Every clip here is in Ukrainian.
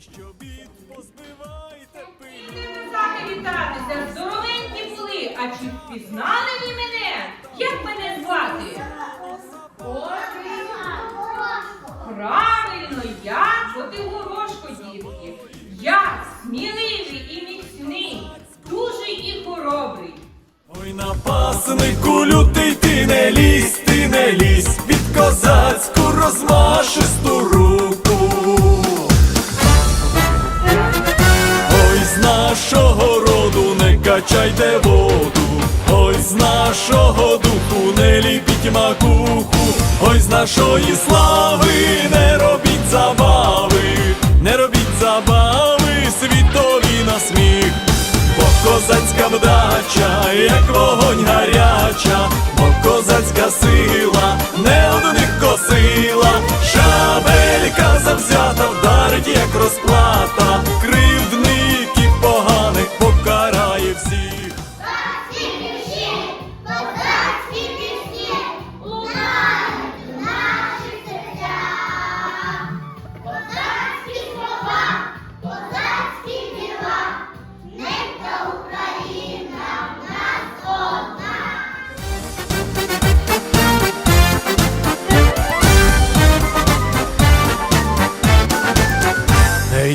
що бід, позбивайте. Ідемо з вами вітатися. Здоровенькі були. А чи впізнали ви мене? Як мене звати? Правильно, я Ой, напаснику лютий, ти не лізь, ти не лізь під козацьку розмашисту руку. Ой, з нашого роду не качайте воду, ой, з нашого духу не ліпіть макуху, ой, з нашої слави не робіть забави,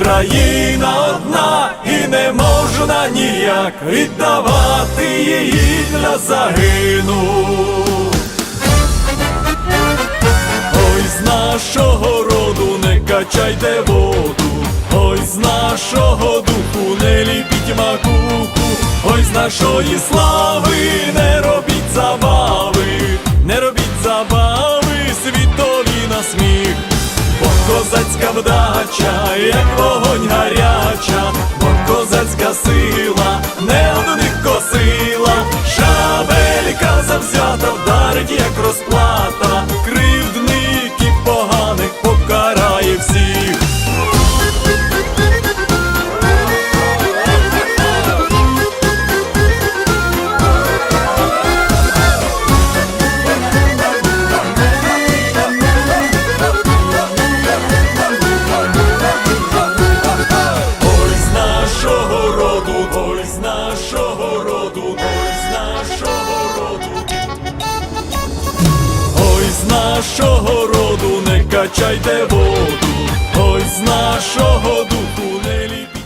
Україна одна і не можна ніяк віддавати її для загину. Ой, з нашого роду не качайте воду, ой, з нашого духу не ліпіть макуху, ой, з нашої слави не робіть забави, не робіть забави, світові на сміх. Козацька вдача, як вогонь гаряча, бо козацька сила не одних косила, шабелька завзята вдарить, нашого роду не качайте воду, ой, з нашого духу не ліпіть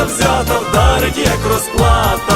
завзята вдарить, як розплата,